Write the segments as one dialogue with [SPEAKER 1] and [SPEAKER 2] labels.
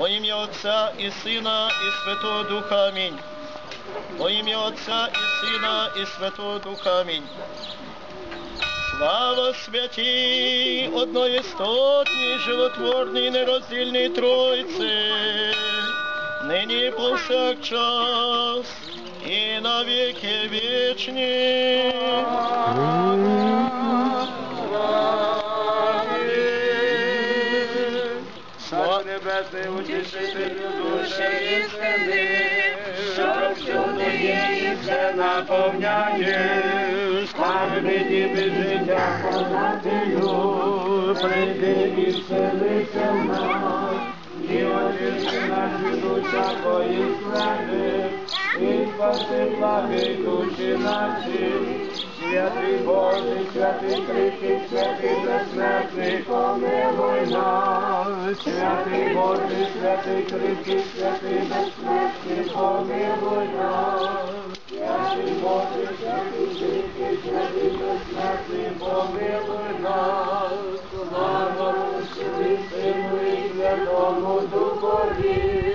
[SPEAKER 1] Во ім'я Отця і Сина, і Святого Духа. Амінь. Во ім'я Отця і Сина, і Святого Духа. Амінь. Слава святій, одноістотній, животворній, нероздільній Тройці, нині повсякчас, і на віки вічні.
[SPEAKER 2] Душі істини, що всюди і все наповняє, слави мені від життя подателю, прийди і вселися в нас, і очисти наші душа твої слави, і спаси благи душі наші, святий Божий, святий кріпкий, святий безсмертний, помилуй нас, святий Боже, святий Христі, святий безсмертний, помилуй нас, святий Боже, святий Христі, святий безсмертний, помилуй нас, слава Сину і Святому Духові,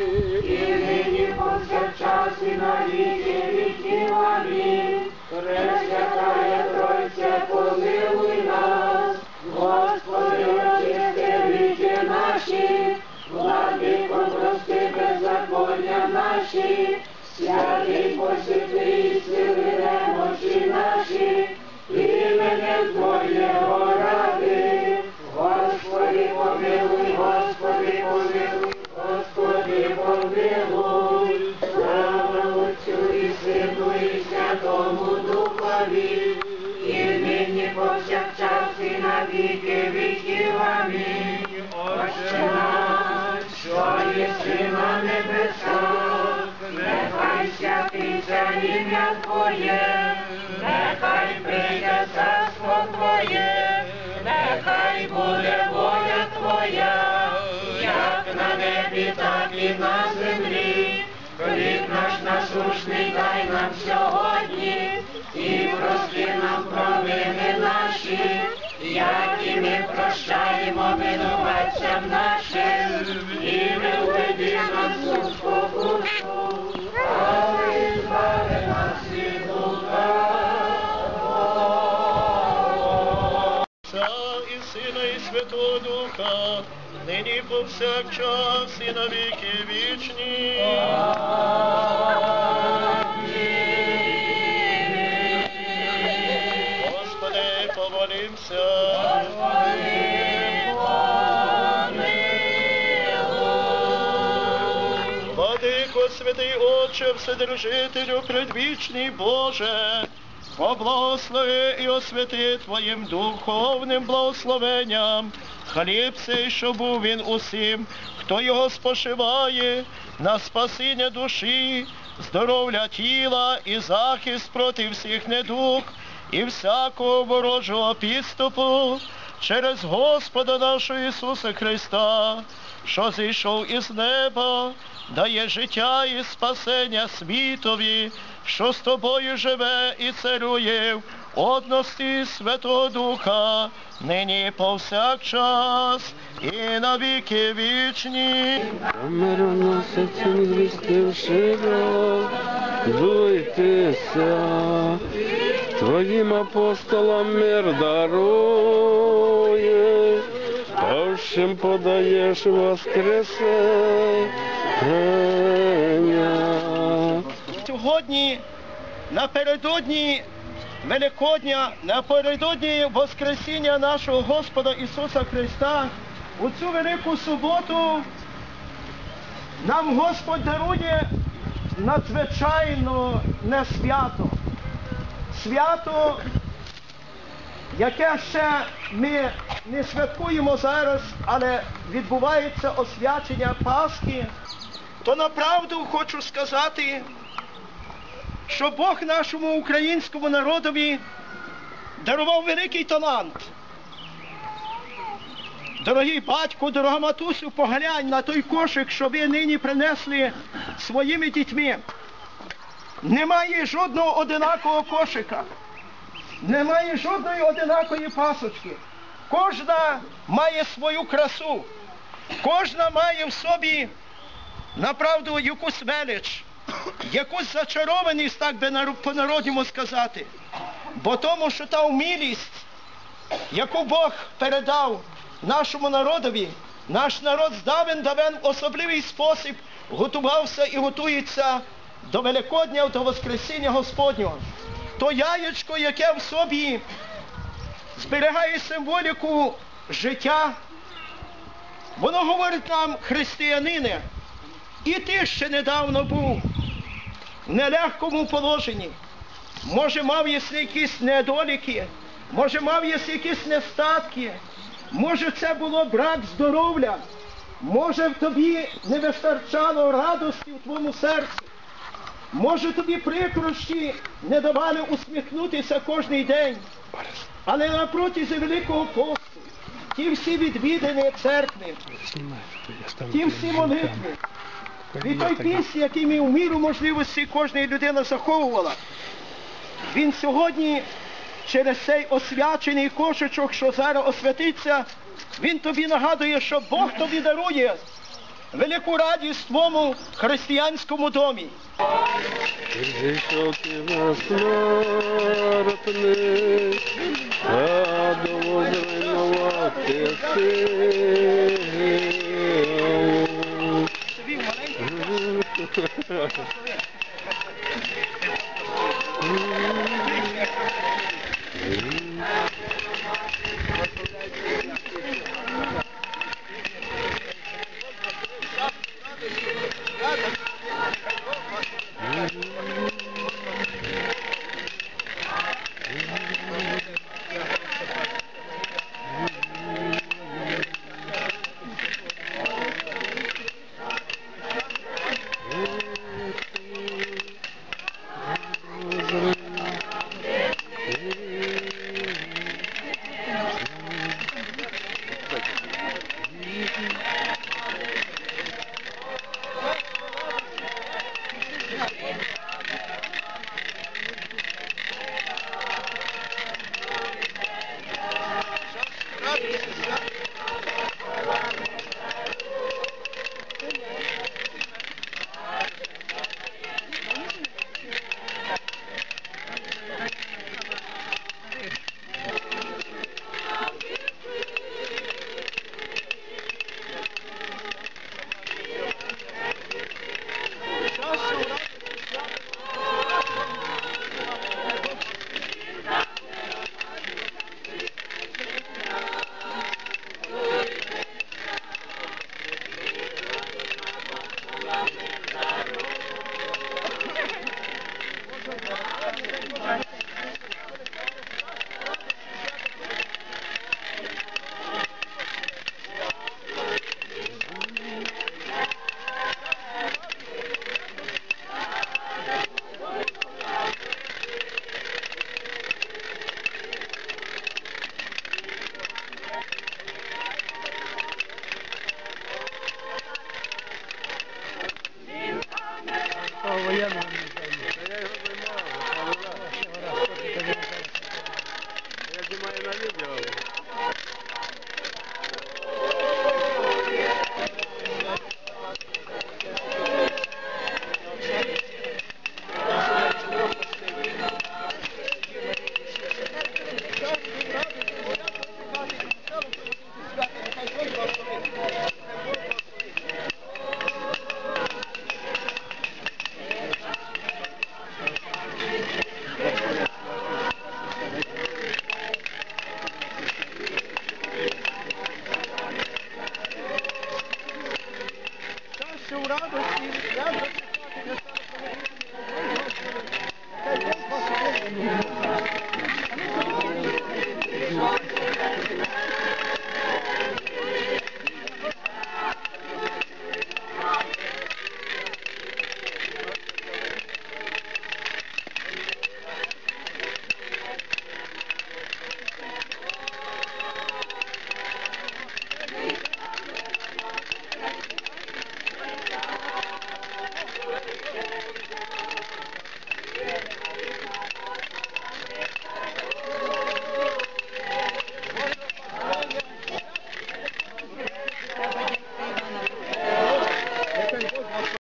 [SPEAKER 2] Твоєго ради, Господи, помилуй, Господи, помилуй, Господи, помилуй, слава Отцю і Сину і Святому Духові, і нині повсякчас і на віки віків. Амінь. Отче наш, що єси на небесах, святиться Твоє, нехай прийде царство Твоє, нехай буде воля Твоя, як на небі, так і на землі. Хліб наш насушний дай нам сьогодні, і прости нам провини наші, як і ми прощаємо винуватцям нашим, і не введи нас
[SPEAKER 1] Духа, нині повсякчас і на віки вічні. Господи, помолимся. Владико, святий Отче, Вседержителю, предвічний Боже, поблагослови і освяти Твоїм духовним благословенням. Хліб цей, що був він усім, хто його спошиває, на спасіння душі, здоров'я тіла і захист проти всіх недуг і всякого ворожого підступу через Господа нашого Ісуса Христа, що зійшов із неба, дає життя і спасення світові, що з тобою живе і царює в одності Святого Духа, нині повсякчас і на віки вічні.
[SPEAKER 3] Мироносицем звістивши дуйтеся, Твоїм апостолам мир дарує, Товщим подаєш воскресення.
[SPEAKER 1] Сьогодні, напередодні Великодня, напередодні Воскресіння нашого Господа Ісуса Христа, у цю велику суботу нам Господь дарує надзвичайно не свято. Свято, яке ще ми не святкуємо зараз, але відбувається освячення Пасхи, то направду хочу сказати, що Бог нашому українському народові дарував великий талант. Дорогий батько, дорога матусю, поглянь на той кошик, що ви нині принесли своїми дітьми. Немає жодного одинакового кошика, немає жодної одинакої пасочки. Кожна має свою красу, кожна має в собі направду якусь велич, якусь зачарованість, так би нар- по-народньому сказати. Бо тому, що та вмілість, яку Бог передав нашому народові, наш народ здавен давен в особливий спосіб готувався і готується до Великодня, до Воскресіння Господнього. То яєчко, яке в собі зберігає символіку життя, воно говорить нам, християнине, і ти ще недавно був в нелегкому положенні. Може, мав єси якісь недоліки, може, мав єси якісь нестатки, може, це було брак здоров'я, може, в тобі не вистачало радості в твоєму серці, може, тобі прикрощі не давали усміхнутися кожний день, але на протязі Великого посту, ті всі відвідини церкви, ті всі молитви, від той пісні, який ми в міру можливості кожної людини заховувала. Він сьогодні через цей освячений кошечок, що зараз освятиться, він тобі нагадує, що Бог тобі дарує велику радість твому християнському домі.
[SPEAKER 3] Ты